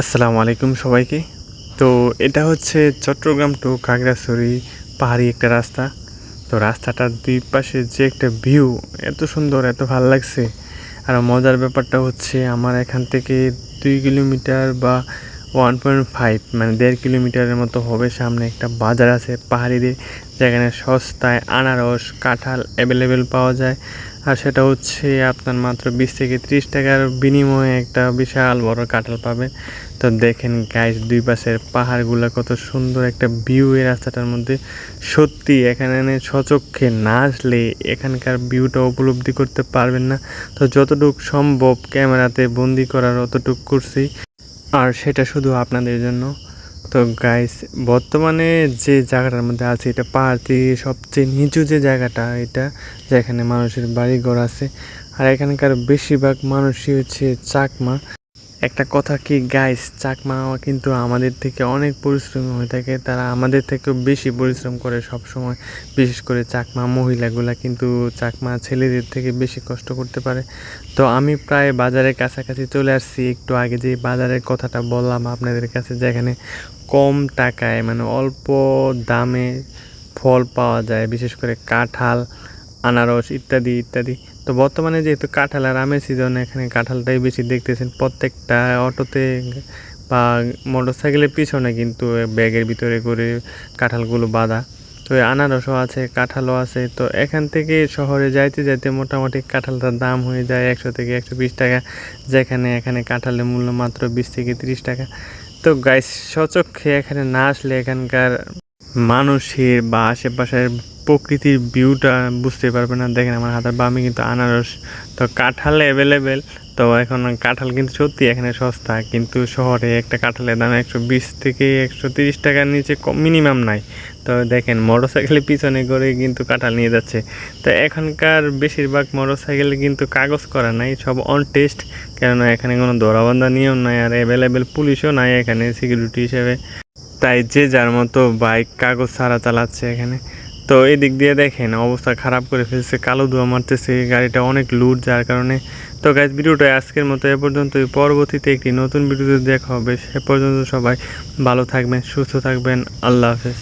আসসালামু আলাইকুম সবাইকে। তো এটা হচ্ছে চট্টগ্রাম টু কাগড়াছড়ি পাহাড়ি একটা রাস্তা। তো রাস্তাটার দুই পাশে যে একটা ভিউ এত সুন্দর, এত ভালো লাগছে। আর মজার ব্যাপারটা হচ্ছে আমার এখান থেকে দুই কিলোমিটার বা ওয়ান পয়েন্ট ফাইভ মানে দেড় কিলোমিটারের মতো হবে। সামনে একটা বাজার আছে পাহাড়িদের, যেখানে সস্তায় আনারস, কাঁঠাল অ্যাভেলেবেল পাওয়া যায়। আর সেটা হচ্ছে আপনার মাত্র বিশ থেকে ত্রিশ টাকার বিনিময়ে একটা বিশাল বড় কাঁঠাল পাবেন। তো দেখেন গাইস দুই পাশের পাহাড়গুলো কত সুন্দর একটা ভিউ এই রাস্তাটার মধ্যে। সত্যি, এখানে সচক্ষে না আসলে এখানকার ভিউটা উপলব্ধি করতে পারবেন না। তো যতটুকু সম্ভব ক্যামেরাতে বন্দি করার অতটুক করছি। আর সেটা শুধু আপনাদের জন্য। তো গাইস বর্তমানে যে জায়গাটার মধ্যে আছে, এটা পাহাড় সবচেয়ে নিচু যে জায়গাটা, এটা যেখানে মানুষের বাড়ি ঘর আছে। আর এখানকার বেশিরভাগ মানুষই হচ্ছে চাকমা। একটা কথা কি গাইস চাকমা কিন্তু আমাদের থেকে অনেক পরিশ্রমী হয়ে থাকে। তারা আমাদের থেকেও বেশি পরিশ্রম করে সব সময় বিশেষ করে চাকমা মহিলাগুলা কিন্তু চাকমা ছেলেদের থেকে বেশি কষ্ট করতে পারে। তো আমি প্রায় বাজারের কাছাকাছি চলে আসছি। একটু আগে যে বাজারের কথাটা বললাম আপনাদের কাছে, যেখানে কম টাকায় মানে অল্প দামে ফল পাওয়া যায়। বিশেষ করে কাঁঠাল, আনারস ইত্যাদি ইত্যাদি। তো বর্তমানে যেহেতু কাঁঠাল আর আমের সিজন এখানে কাঁঠালটাই বেশি দেখতেছেন। প্রত্যেকটা অটোতে বা মোটর সাইকেলের পিছনে কিন্তু ব্যাগের ভিতরে করে কাঁঠালগুলো বাঁধা। তো আনারসও আছে, কাঁঠালও আছে। তো এখান থেকে শহরে যাইতে যাইতে মোটামুটি কাঁঠালটার দাম হয়ে যায় একশো থেকে একশো বিশ টাকা, যেখানে এখানে কাঁঠালের মূল্য মাত্র বিশ থেকে তিরিশ টাকা। তো গাইস সচক্ষে এখানে না আসলে এখানকার মানুষের বা আশেপাশের প্রকৃতির ভিউটা বুঝতে পারবে না। দেখেন আমার হাতের বামে কিন্তু আনারস। তো কাঁঠাল অ্যাভেলেবেল তো এখন কাঁঠাল কিন্তু সত্যি এখানে সস্তা, কিন্তু শহরে একটা কাঁঠালের দাম একশো বিশ থেকে একশো তিরিশ টাকার নিচে মিনিমাম নাই। তো দেখেন মোটর সাইকেলের পিছনে করে কিন্তু কাঁঠাল নিয়ে যাচ্ছে। তো এখানকার বেশিরভাগ মোটর সাইকেলে কিন্তু কাগজ করা নাই, সব অন টেস্ট কেননা এখানে কোনো দরাবন্ধা নিয়ম নাই আর অ্যাভেলেবেল পুলিশও নাই এখানে সিকিউরিটি হিসেবে। তাই যে যার মতো বাইক কাগজ ছাড়া চালাচ্ছে এখানে। তো এই দিক দিয়ে দেখেন অবস্থা খারাপ করে ফেলছে, কালো ধোয়া মারতেছে, গাড়িটা অনেক লুট যার কারণে। তো গাইজ ভিডিওটা আজকের মতো এ পর্যন্ত পরবর্তীতে একটি নতুন ভিডিওতে দেখা হবে। সে পর্যন্ত সবাই ভালো থাকবেন, সুস্থ থাকবেন। আল্লাহ হাফেজ।